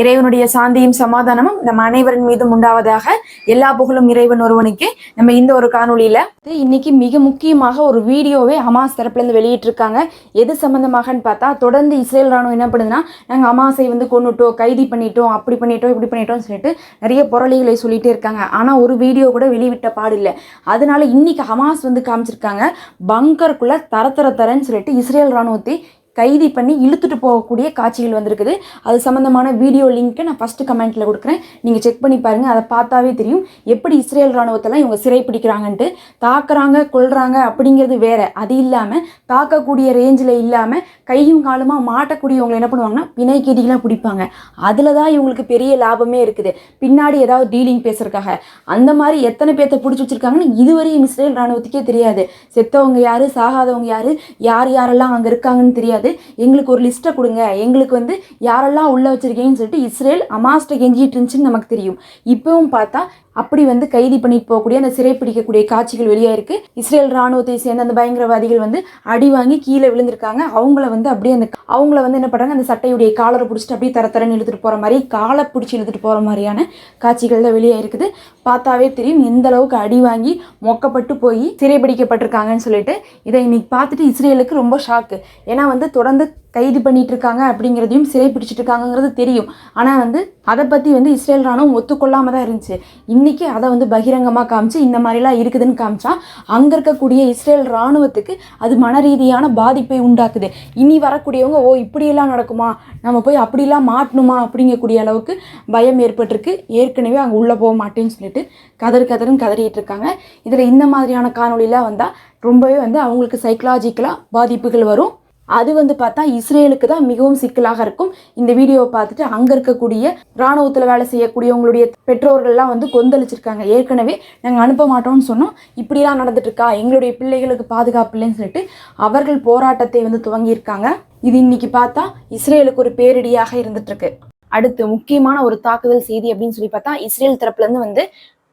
இறைவனுடைய சாந்தியும் சமாதானமும் நம்ம அனைவரின் மீதும் உண்டாவதாக எல்லா புகழும் இறைவன் ஒருவனுக்கு. நம்ம இந்த ஒரு காணொலியில இன்னைக்கு மிக முக்கியமாக ஒரு வீடியோவே ஹமாஸ் தரப்புல இருந்து வெளியிட்டிருக்காங்க. எது சம்பந்தமாகன்னு பார்த்தா தொடர்ந்து இஸ்ரேல் ராணுவம் என்ன பண்ணுதுன்னா நாங்கள் ஹமாஸை வந்து கொண்டுட்டோம் கைதி பண்ணிட்டோம் அப்படி பண்ணிட்டோம் இப்படி பண்ணிட்டோம்னு சொல்லிட்டு நிறைய புரளிகளை சொல்லிட்டே இருக்காங்க. ஆனால் ஒரு வீடியோ கூட வெளிவிட்ட பாடில்லை அதனால இன்னைக்கு ஹமாஸ் வந்து காமிச்சிருக்காங்க பங்கருக்குள்ள தர தர தரன்னு சொல்லிட்டு இஸ்ரேல் ராணுவத்தை கைதி பண்ணி இழுத்துட்டு போகக்கூடிய காட்சிகள் வந்திருக்குது. அது சம்மந்தமான வீடியோ லிங்க்கை நான் ஃபஸ்ட்டு கமெண்ட்டில் கொடுக்குறேன். நீங்கள் செக் பண்ணி பாருங்கள் அதை பார்த்தாவே தெரியும். எப்படி இஸ்ரேல் ராணுவத்தெல்லாம் இவங்க சிறை பிடிக்கிறாங்கன்ட்டு. தாக்குறாங்க கொள்கிறாங்க அப்படிங்கிறது வேற. அது இல்லாமல் தாக்கக்கூடிய ரேஞ்சில் இல்லாமல் கையும் காலுமாக மாட்டக்கூடியவங்களை என்ன பண்ணுவாங்கன்னா பிணை பிடிப்பாங்க. அதில் தான் இவங்களுக்கு பெரிய லாபமே இருக்குது. பின்னாடி ஏதாவது டீலிங் பேசுகிறக்காக அந்த மாதிரி எத்தனை பேர்த்த பிடிச்சி வச்சிருக்காங்கன்னு இதுவரையும் இஸ்ரேல் ராணுவத்துக்கே தெரியாது. செத்தவங்க யார் சாகாதவங்க யார் யார் யாரெல்லாம் அங்கே இருக்காங்கன்னு தெரியாது. எங்களுக்கு ஒரு லிஸ்ட்டை கொடுங்க. எங்களுக்கு வந்து யாரெல்லாம் உள்ள வச்சிருக்கீங்கன்னு சொல்லிட்டு இஸ்ரேல் அமாஸ்ட்டை கெஞ்சிட்டு இருந்துச்சுன்னு நமக்கு தெரியும். இப்பவும் பார்த்தா அப்படி வந்து கைதி பண்ணிட்டு போகக்கூடிய அந்த சிறை பிடிக்கக்கூடிய காட்சிகள் வெளியாயிருக்கு இஸ்ரேல் ராணுவத்தை சேர்ந்த அந்த பயங்கரவாதிகள் வந்து அடி வாங்கி கீழே விழுந்திருக்காங்க. அவங்கள வந்து அப்படியே அந்த அவங்கள வந்து என்ன பண்ணுறாங்க அந்த சட்டையுடைய காலரை பிடிச்சிட்டு அப்படியே தர தரன்னு இழுத்துட்டு போகிற மாதிரி காலை பிடிச்சி இழுத்துட்டு போகிற மாதிரியான காட்சிகள் தான் வெளியாயிருக்குது பார்த்தாவே தெரியும் எந்த அளவுக்கு அடி வாங்கி மொக்கப்பட்டு போய் சிறைபிடிக்கப்பட்டிருக்காங்கன்னு சொல்லிட்டு. இதை இன்னைக்கு பார்த்துட்டு இஸ்ரேலுக்கு ரொம்ப ஷாக்கு ஏன்னா வந்து தொடர்ந்து கைது பண்ணிட்டு இருக்காங்க அப்படிங்கிறதையும் சிறை பிடிச்சிட்டு இருக்காங்கங்கிறது தெரியும். ஆனால் வந்து அதை பற்றி வந்து இஸ்ரேல் ராணுவம் ஒத்துக்கொள்ளாமல் தான் இருந்துச்சு. இன்றைக்கி அதை வந்து பகிரங்கமாக காமிச்சு இந்த மாதிரிலாம் இருக்குதுன்னு காமிச்சா அங்கே இருக்கக்கூடிய இஸ்ரேல் ராணுவத்துக்கு அது மன ரீதியான பாதிப்பை உண்டாக்குது. இனி வரக்கூடியவங்க ஓ இப்படியெல்லாம் நடக்குமா? நம்ம போய் அப்படிலாம் மாட்டணுமா? அப்படிங்கக்கூடிய அளவுக்கு பயம் ஏற்பட்டிருக்கு. ஏற்கனவே அங்கே உள்ளே போக மாட்டேன்னு சொல்லிட்டு கதறு கதறுன்னு கதறிட்டு இருக்காங்க இதில் இந்த மாதிரியான காணொலிலாம் வந்தால் ரொம்பவே வந்து அவங்களுக்கு சைக்கலாஜிக்கலாக பாதிப்புகள் வரும். அது வந்து பார்த்தா இஸ்ரேலுக்கு தான் மிகவும் சிக்கலாக இருக்கும். இந்த வீடியோவை பார்த்துட்டு அங்கே இருக்கக்கூடிய இராணுவத்தில் வேலை செய்யக்கூடியவங்களுடைய பெற்றோர்கள்லாம் வந்து கொந்தளிச்சிருக்காங்க. ஏற்கனவே நாங்கள் அனுப்ப மாட்டோம்னு சொன்னோம். இப்படிலாம் நடந்துட்டுருக்கா? எங்களுடைய பிள்ளைகளுக்கு பாதுகாப்பு இல்லைன்னு சொல்லிட்டு அவர்கள் போராட்டத்தை வந்து துவங்கியிருக்காங்க. இது இன்னைக்கு பார்த்தா இஸ்ரேலுக்கு ஒரு பேரிடியாக இருந்துட்டு இருக்கு அடுத்து முக்கியமான ஒரு தாக்குதல் செய்தி அப்படின்னு சொல்லி பார்த்தா இஸ்ரேல் தரப்புலேருந்து வந்து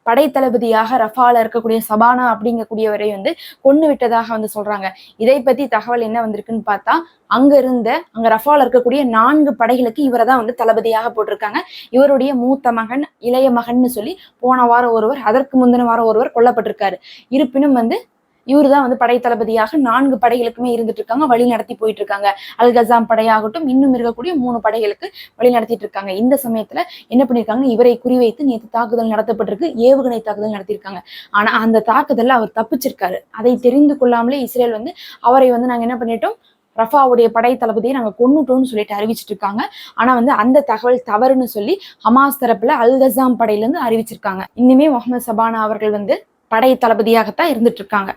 படைத்தளபதியாக ரஃபால இருக்கக்கூடிய சபானா அப்படிங்கக்கூடியவரை வந்து கொண்டு விட்டதாக வந்து சொல்றாங்க. இதை பத்தி தகவல் என்ன வந்திருக்குன்னு பார்த்தா அங்க இருந்த அங்க ரஃபால இருக்கக்கூடிய நான்கு படைகளுக்கு இவரை தான் வந்து தளபதியாக போட்டிருக்காங்க. இவருடைய மூத்த மகன் இளைய மகன் சொல்லி போன வாரம் ஒருவர் அதற்கு முந்தின வாரம் ஒருவர் கொல்லப்பட்டிருக்காரு. இருப்பினும் வந்து இவர் தான் வந்து படை தளபதியாக நான்கு படைகளுக்குமே இருந்துட்டு இருக்காங்க வழி நடத்தி போயிட்டு இருக்காங்க அல் கசாம் படையாகட்டும் இன்னும் இருக்கக்கூடிய மூணு படைகளுக்கு வழி நடத்திட்டு இருக்காங்க. இந்த சமயத்துல என்ன பண்ணிருக்காங்க? இவரை குறிவைத்து நேற்று தாக்குதல் நடத்தப்பட்டிருக்கு ஏவுகணை தாக்குதல் நடத்தியிருக்காங்க ஆனா அந்த தாக்குதல்ல அவர் தப்பிச்சிருக்காரு. அதை தெரிந்து கொள்ளாமலே இஸ்ரேல் வந்து அவரை வந்து நாங்க என்ன பண்ணிட்டோம்? ரஃபாவுடைய படை தளபதியை நாங்கள் கொண்டுட்டோம்னு சொல்லிட்டு அறிவிச்சிட்டு இருக்காங்க ஆனால் வந்து அந்த தகவல் தவறுன்னு சொல்லி ஹமாஸ் தரப்புல அல்கசாம் படையிலேருந்து அறிவிச்சிருக்காங்க. இன்னுமே முகமது சபானா அவர்கள் வந்து படை தளபதியாகத்தான் இருந்துட்டு இருக்காங்க.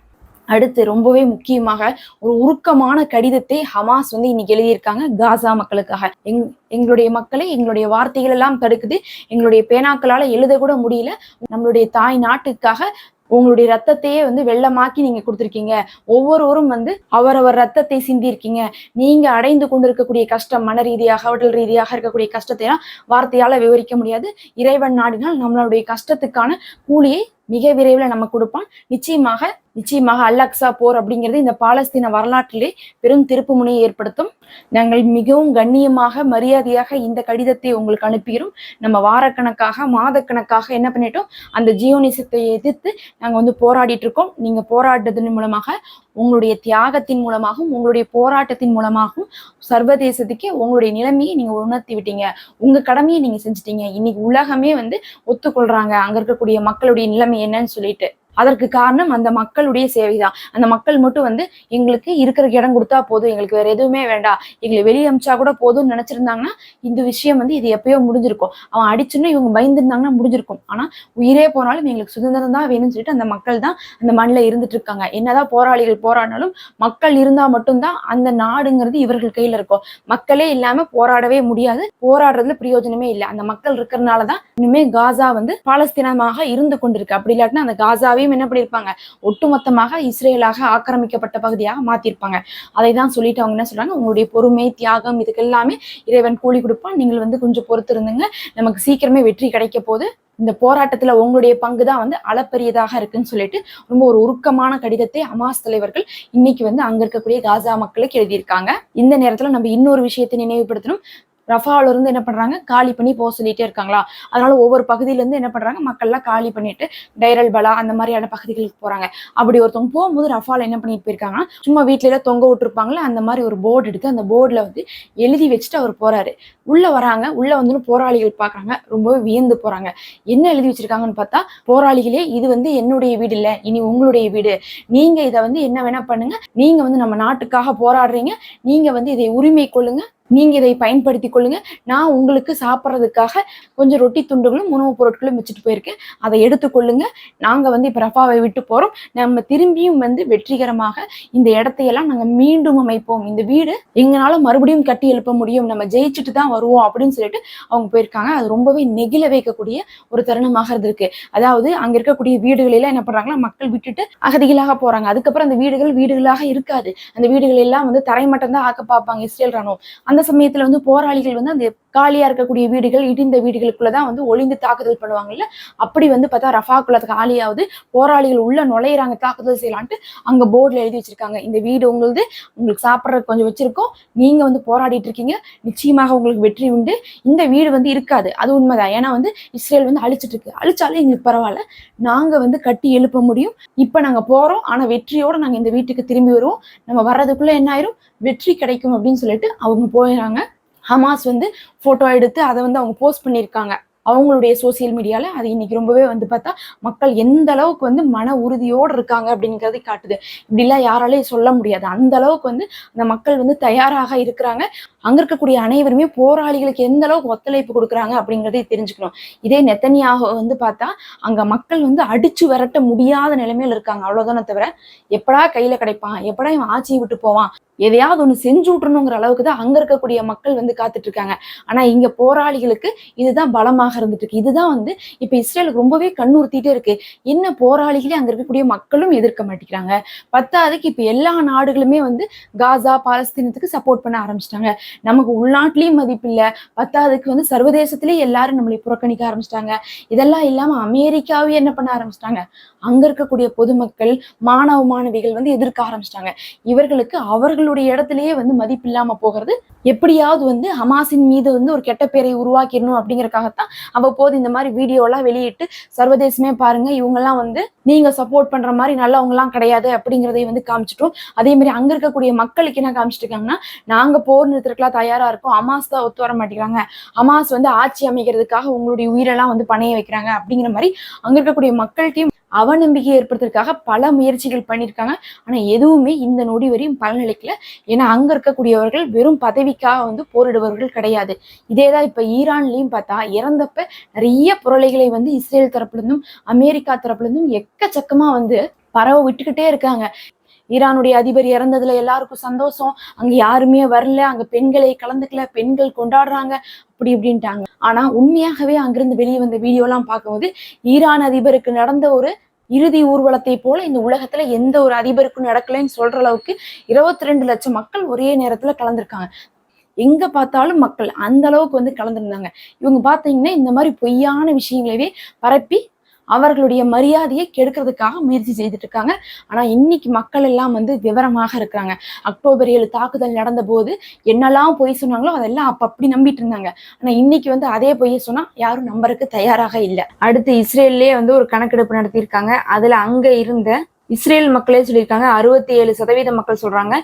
அடுத்து ரொம்பவே முக்கியமாக ஒரு உருக்கமான கடிதத்தை ஹமாஸ் வந்து இன்னைக்கு எழுதியிருக்காங்க காசா மக்களுக்காக. எங் எங்களுடைய மக்களை எங்களுடைய வார்த்தைகள் எல்லாம் தடுக்குது. எங்களுடைய பேனாக்களால எழுத கூட முடியல. நம்மளுடைய தாய் நாட்டுக்காக உங்களுடைய ரத்தத்தையே வந்து வெள்ளமாக்கி நீங்க கொடுத்துருக்கீங்க. ஒவ்வொருவரும் வந்து அவரவர் ரத்தத்தை சிந்திருக்கீங்க நீங்க அடைந்து கொண்டிருக்கக்கூடிய கஷ்டம் மன ரீதியாக உடல் ரீதியாக இருக்கக்கூடிய கஷ்டத்தை எல்லாம் வார்த்தையால விவரிக்க முடியாது. இறைவன் நாடினால் நம்மளுடைய கஷ்டத்துக்கான கூலியை மிக விரைவில் நம்ம கொடுப்பான். நிச்சயமாக நிச்சயமாக அல்லக்சா போர் அப்படிங்கிறது இந்த பாலஸ்தீன வரலாற்றிலே பெரும் திருப்பு முனையை ஏற்படுத்தும். நாங்கள் மிகவும் கண்ணியமாக மரியாதையாக இந்த கடிதத்தை உங்களுக்கு அனுப்பிடும் நம்ம வாரக்கணக்காக மாதக்கணக்காக என்ன பண்ணிட்டோம்? அந்த ஜியோனிசத்தை எதிர்த்து நாங்கள் வந்து போராடிட்டு இருக்கோம் நீங்க போராடுறதன் மூலமாக உங்களுடைய தியாகத்தின் மூலமாகவும் உங்களுடைய போராட்டத்தின் மூலமாகவும் சர்வதேசத்துக்கே உங்களுடைய நிலைமையை நீங்க உணர்த்தி விட்டீங்க. உங்க கடமையை நீங்க செஞ்சுட்டீங்க. இன்னைக்கு உலகமே வந்து ஒத்துக்கொள்றாங்க. அங்க இருக்கக்கூடிய மக்களுடைய நிலைமை என்னன்னு சொல்லிட்டு. அதற்கு காரணம் அந்த மக்களுடைய சேவை தான் அந்த மக்கள் மட்டும் வந்து எங்களுக்கு இருக்கிற இடம் கொடுத்தா போதும் எங்களுக்கு வேற எதுவுமே வேண்டாம். எங்களை வெளியே அமிச்சா கூட போதும்னு நினைச்சிருந்தாங்கன்னா இந்த விஷயம் வந்து இது எப்பயோ முடிஞ்சிருக்கும். அவன் அடிச்சுன்னு இவங்க பயந்துருந்தாங்கன்னா முடிஞ்சிருக்கும். ஆனா உயிரே போனாலும் எங்களுக்கு சுதந்திரம் தான் வேணும்னு சொல்லிட்டு அந்த மக்கள் தான் அந்த மண்ணில் இருந்துட்டு இருக்காங்க. என்னதான் போராளிகள் போராடினாலும் மக்கள் இருந்தா மட்டும்தான் அந்த நாடுங்கிறது இவர்கள் கையில இருக்கும். மக்களே இல்லாம போராடவே முடியாது. போராடுறதுல பிரயோஜனமே இல்லை. அந்த மக்கள் இருக்கிறதுனாலதான் இனிமே காசா வந்து பாலஸ்தீனமாக இருந்து கொண்டிருக்கு. அப்படி இல்லாட்டினா அந்த காசாவே எல்லாரையும் என்ன பண்ணியிருப்பாங்க? ஒட்டுமொத்தமாக இஸ்ரேலாக ஆக்கிரமிக்கப்பட்ட பகுதியாக மாத்திருப்பாங்க அதை தான் சொல்லிட்டு அவங்க என்ன சொல்றாங்க? உங்களுடைய பொறுமை தியாகம் இதுக்கு எல்லாமே இறைவன் கூலி கொடுப்பான். நீங்கள் வந்து கொஞ்சம் பொறுத்து இருந்துங்க நமக்கு சீக்கிரமே வெற்றி கிடைக்க போது இந்த போராட்டத்துல உங்களுடைய பங்கு தான் வந்து அளப்பரியதாக இருக்குன்னு சொல்லிட்டு ரொம்ப ஒரு உருக்கமான கடிதத்தை அமாஸ் தலைவர்கள் இன்னைக்கு வந்து அங்க இருக்கக்கூடிய காசா மக்களுக்கு எழுதியிருக்காங்க. இந்த நேரத்துல நம்ம இன்னொரு விஷயத்தை நினைவுபடுத்தணும். ரஃபால இருந்து என்ன பண்றாங்க? காலி பண்ணி போக சொல்லிட்டே இருக்காங்களா? அதனால ஒவ்வொரு பகுதியில இருந்து என்ன பண்றாங்க? மக்கள்லாம் காலி பண்ணிட்டு டைரல் பலா அந்த மாதிரியான பகுதிகளுக்கு போறாங்க. அப்படி ஒருத்தவங்க போகும்போது ரஃபால என்ன பண்ணிட்டு போயிருக்காங்கன்னா சும்மா வீட்ல எல்லாம் தொங்க விட்டுருப்பாங்களே அந்த மாதிரி ஒரு போர்டு எடுத்து அந்த போர்டுல வந்து எழுதி வச்சுட்டு அவர் போறாரு. உள்ள வராங்க உள்ள வந்து போராளிகள் பாக்குறாங்க ரொம்பவே வியந்து போறாங்க. என்ன எழுதி வச்சிருக்காங்கன்னு பார்த்தா போராளிகளே இது வந்து என்னுடைய வீடு இல்ல இனி உங்களுடைய வீடு. நீங்க இதை வந்து என்ன வேணா பண்ணுங்க. நீங்க வந்து நம்ம நாட்டுக்காக போராடுறீங்க. நீங்க வந்து இதை உரிமை கொள்ளுங்க. நீங்க இதை பயன்படுத்தி கொள்ளுங்க. நான் உங்களுக்கு சாப்பிட்றதுக்காக கொஞ்சம் ரொட்டி துண்டுகளும் உணவுப் பொருட்களும் வச்சுட்டு போயிருக்கேன். அதை எடுத்துக்கொள்ளுங்க நாங்க வந்து இப்ப ரஃபாவை விட்டு போறோம். நம்ம திரும்பியும் வந்து வெற்றிகரமாக இந்த இடத்தையெல்லாம் நாங்க மீண்டும் அமைப்போம். இந்த வீடு எங்களால மறுபடியும் கட்டி எழுப்ப முடியும். நம்ம ஜெயிச்சுட்டு தான் வருவோம் அப்படின்னு சொல்லிட்டு அவங்க போயிருக்காங்க. அது ரொம்பவே நெகிழ வைக்கக்கூடிய ஒரு தருணமாக இருந்திருக்கு. அதாவது அங்க இருக்கக்கூடிய வீடுகளெல்லாம் என்ன பண்றாங்கன்னா மக்கள் விட்டுட்டு அகதிகளாக போறாங்க. அதுக்கப்புறம் அந்த வீடுகள் வீடுகளாக இருக்காது. அந்த வீடுகள் எல்லாம் வந்து தரைமட்டம் தான் ஆக்க பார்ப்பாங்க இஸ்ரேல் ராணுவம் அந்த சமயத்துல வந்து போராளிகள் வந்து அந்த காலியா இருக்கக்கூடிய வீடுகள் இடிந்த வீடுகளுக்குள்ளதான் வந்து ஒளிந்து தாக்குதல் பண்ணுவாங்கல்ல? அப்படி வந்து பார்த்தா ரஃபாக்குள்ள காலியாவது போராளிகள் உள்ள நுழையிறாங்க தாக்குதல் செய்யலான்ட்டு அங்க போர்டில் எழுதி வச்சிருக்காங்க. இந்த வீடு உங்களுது உங்களுக்கு சாப்பிட்றதுக்கு கொஞ்சம் வச்சிருக்கோம். நீங்க வந்து போராடிட்டு இருக்கீங்க. நிச்சயமாக உங்களுக்கு வெற்றி உண்டு. இந்த வீடு வந்து இருக்காது. அது உண்மைதான். ஏன்னா வந்து இஸ்ரேல் வந்து அழிச்சிட்டு இருக்கு அழிச்சாலும் எங்களுக்கு பரவாயில்ல. நாங்க வந்து கட்டி எழுப்ப முடியும். இப்ப நாங்க போறோம். ஆனா வெற்றியோட நாங்க இந்த வீட்டுக்கு திரும்பி வருவோம். நம்ம வர்றதுக்குள்ள என்ன ஆயிரும்? வெற்றி கிடைக்கும் அப்படின்னு சொல்லிட்டு அவங்க போயிடறாங்க ஹமாஸ் வந்து போட்டோ எடுத்து அதை வந்து அவங்க போஸ்ட் பண்ணியிருக்காங்க. அவங்களுடைய சோசியல் மீடியால அது இன்னைக்கு ரொம்பவே வந்து பார்த்தா மக்கள் எந்த அளவுக்கு வந்து மன உறுதியோடு இருக்காங்க அப்படிங்கிறதை காட்டுது. இப்படிலாம் யாராலையும் சொல்ல முடியாது. அந்த அளவுக்கு வந்து அந்த மக்கள் வந்து தயாராக இருக்கிறாங்க. அங்க இருக்கக்கூடிய அனைவருமே போராளிகளுக்கு எந்த அளவுக்கு ஒத்துழைப்பு கொடுக்குறாங்க அப்படிங்கிறதே தெரிஞ்சுக்கணும். இதே நெத்தனியாக வந்து பார்த்தா அங்க மக்கள் வந்து அடிச்சு விரட்ட முடியாத நிலைமையில இருக்காங்க. அவ்வளவுதானே தவிர எப்படா கையில கிடைப்பான்? எப்படா இவன் ஆட்சியை விட்டு போவான்? எதையாவது ஒண்ணு செஞ்சு விட்டுணுங்கிற அளவுக்கு தான் அங்க இருக்கக்கூடிய மக்கள் வந்து காத்துட்டு இருக்காங்க. ஆனா இங்க போராளிகளுக்கு இதுதான் பலமாக இருந்துட்டு இருக்கு. இதுதான் வந்து இப்ப இஸ்ரேலுக்கு ரொம்பவே கண்ணுறுத்திட்டே இருக்கு. என்ன போராளிகளே அங்க இருக்கக்கூடிய மக்களும் எதிர்க்க மாட்டேங்கிறாங்க. பத்தாவதுக்கு இப்ப எல்லா நாடுகளுமே வந்து காசா பாலஸ்தீனத்துக்கு சப்போர்ட் பண்ண ஆரம்பிச்சிட்டாங்க. நமக்கு உள்நாட்டிலையும் மதிப்பு இல்ல. பத்தாவதுக்கு வந்து சர்வதேசத்திலேயே எல்லாரும் நம்மளை புறக்கணிக்க ஆரம்பிச்சிட்டாங்க. இதெல்லாம் இல்லாம அமெரிக்காவே என்ன பண்ண ஆரம்பிச்சிட்டாங்க? அங்க இருக்கக்கூடிய பொதுமக்கள் மாணவ மாணவிகள் வந்து எதிர்க்க ஆரம்பிச்சிட்டாங்க. இவர்களுக்கு அவர்களுடைய இடத்திலேயே வந்து மதிப்பு இல்லாம போகிறது எப்படியாவது வந்து ஹமாஸின் மீது வந்து ஒரு கெட்ட பேரை உருவாக்கிடணும் அப்படிங்கறக்காகத்தான் அவ்வப்போது இந்த மாதிரி வீடியோ எல்லாம் வெளியிட்டு சர்வதேசமே பாருங்க இவங்கெல்லாம் வந்து நீங்க சப்போர்ட் பண்ற மாதிரி நல்லவங்க எல்லாம் கிடையாது அப்படிங்கிறதை வந்து காமிச்சிட்டோம். அதே மாதிரி அங்க இருக்கக்கூடிய மக்களுக்கு என்ன காமிச்சிட்டு இருக்காங்கன்னா நாங்க போர் நிறுத்தறதுக்கெல்லாம் தயாரா இருக்கும். அமாஸ் தான் ஒத்து வர மாட்டேங்கிறாங்க. அமாஸ் வந்து ஆட்சி அமைக்கிறதுக்காக உங்களுடைய உயிரெல்லாம் வந்து பணைய வைக்கிறாங்க அப்படிங்கிற மாதிரி அங்க இருக்கக்கூடிய மக்கள்கிட்டயும் அவநம்பிக்கை ஏற்படுத்துறதுக்காக பல முயற்சிகள் பண்ணியிருக்காங்க. ஆனா எதுவுமே இந்த நொடி வரையும் பலனளிக்கல. ஏன்னா அங்க இருக்கக்கூடியவர்கள் வெறும் பதவிக்காக வந்து போரிடுபவர்கள் கிடையாது. இதேதான் இப்ப ஈரான்லயும் பார்த்தா இறந்தப்ப நிறைய புரளைகளை வந்து இஸ்ரேல் தரப்புலருந்தும் அமெரிக்கா தரப்புல இருந்தும் எக்கச்சக்கமா வந்து பரவ விட்டுக்கிட்டே இருக்காங்க. ஈரானுடைய அதிபர் இறந்ததுல எல்லாருக்கும் சந்தோஷம். அங்க யாருமே வரல. அங்க பெண்களை கலந்துக்கல. பெண்கள் கொண்டாடுறாங்க. அப்படி இப்படின்ட்டாங்க. ஆனா உண்மையாகவே அங்கிருந்து வெளியே வந்த வீடியோ எல்லாம் பார்க்கும்போது ஈரான் அதிபருக்கு நடந்த ஒரு இறுதி ஊர்வலத்தை போல இந்த உலகத்துல எந்த ஒரு அதிபருக்கும் நடக்கலைன்னு சொல்ற அளவுக்கு இருபத்தி ரெண்டு லட்சம் மக்கள் ஒரே நேரத்துல கலந்துருக்காங்க. எங்க பார்த்தாலும் மக்கள் அந்த அளவுக்கு வந்து கலந்துருந்தாங்க. இவங்க பார்த்தீங்கன்னா இந்த மாதிரி பொய்யான விஷயங்களவே பரப்பி அவர்களுடைய மரியாதையை கெடுக்கிறதுக்காக முயற்சி செய்துட்டு இருக்காங்க ஆனா இன்னைக்கு மக்கள் எல்லாம் வந்து விவரமாக இருக்கிறாங்க. அக்டோபர் ஏழு தாக்குதல் நடந்த போது என்னெல்லாம் பொய் சொன்னாங்களோ அதெல்லாம் அப்ப அப்படி நம்பிட்டு இருந்தாங்க ஆனா இன்னைக்கு வந்து அதே பொய்யை சொன்னா யாரும் நம்பருக்கு தயாராக இல்லை. அடுத்து இஸ்ரேல்லே வந்து ஒரு கணக்கெடுப்பு நடத்தியிருக்காங்க. அதுல அங்க இருந்த இஸ்ரேல் மக்களே சொல்லியிருக்காங்க அறுபத்தி ஏழு சதவீத மக்கள் சொல்றாங்க.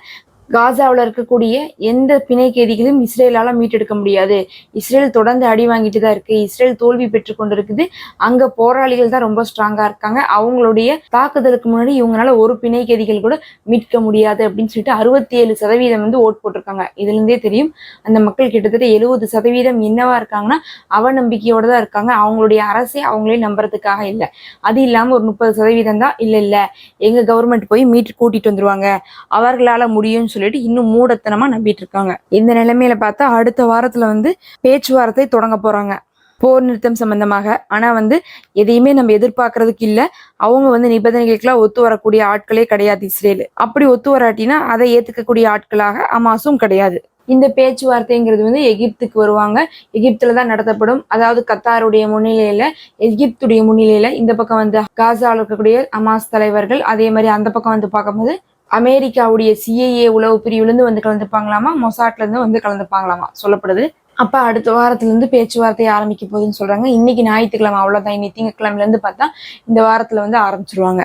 காசாவில் இருக்கக்கூடிய எந்த பிணை கைதிகளையும் இஸ்ரேலால் மீட்டெடுக்க முடியாது. இஸ்ரேல் தொடர்ந்து அடி வாங்கிட்டு தான் இருக்கு. இஸ்ரேல் தோல்வி பெற்று கொண்டிருக்குது. அங்க போராளிகள் தான் ரொம்ப ஸ்ட்ராங்கா இருக்காங்க. அவங்களுடைய தாக்குதலுக்கு முன்னாடி இவங்களால ஒரு பிணை கைதிகள் கூட மீட்க முடியாது அப்படின்னு சொல்லிட்டு அறுபத்தி ஏழு சதவீதம் வந்து ஓட் போட்டிருக்காங்க. இதுல இருந்தே தெரியும். அந்த மக்கள் கிட்டத்தட்ட எழுபது சதவீதம் என்னவா இருக்காங்கன்னா அவநம்பிக்கையோட தான் இருக்காங்க. அவங்களுடைய அரசே அவங்களே நம்புறதுக்காக இல்லை. அது இல்லாம ஒரு முப்பது சதவீதம் தான் இல்ல இல்ல. எங்க கவர்மெண்ட் போய் மீட் கூட்டிட்டு வந்துருவாங்க. அவர்களால முடியும்னு சொல்லி சொல்லிட்டு இன்னும் மூடத்தனமா நம்பிட்டு இருக்காங்க இந்த நிலைமையில பார்த்தா அடுத்த வாரத்துல வந்து பேச்சுவார்த்தை தொடங்க போறாங்க. போர் நிறுத்தம் சம்பந்தமாக. ஆனா வந்து எதையுமே நம்ம எதிர்பார்க்கறதுக்கு இல்ல. அவங்க வந்து நிபந்தனைகளுக்கெல்லாம் ஒத்து வரக்கூடிய ஆட்களே கிடையாது இஸ்ரேல். அப்படி ஒத்து வராட்டினா அதை ஏத்துக்கக்கூடிய ஆட்களாக அமாசும் கிடையாது. இந்த பேச்சுவார்த்தைங்கிறது வந்து எகிப்துக்கு வருவாங்க. எகிப்துல தான் நடத்தப்படும். அதாவது கத்தாருடைய முன்னிலையில எகிப்துடைய முன்னிலையில இந்த பக்கம் வந்து காசால இருக்கக்கூடிய அமாஸ் தலைவர்கள் அதே மாதிரி அந்த பக்கம் வந்து பார்க்கும்போது அமெரிக்காவுடைய சிஐஏ உளவு பிரிவுலேருந்து வந்து கலந்துப்பாங்களாமா? மொசாட்லேருந்து வந்து கலந்துப்பாங்களாமா? சொல்லப்படுது. அப்போ அடுத்த வாரத்துலேருந்து பேச்சுவார்த்தை ஆரம்பிக்க போகுதுன்னு சொல்கிறாங்க இன்னைக்கு ஞாயிற்றுக்கிழமை அவ்வளோதான் இன்னைக்கு திங்கக்கிழமைலேருந்து பார்த்தா இந்த வாரத்தில் வந்து ஆரம்பிச்சிருவாங்க.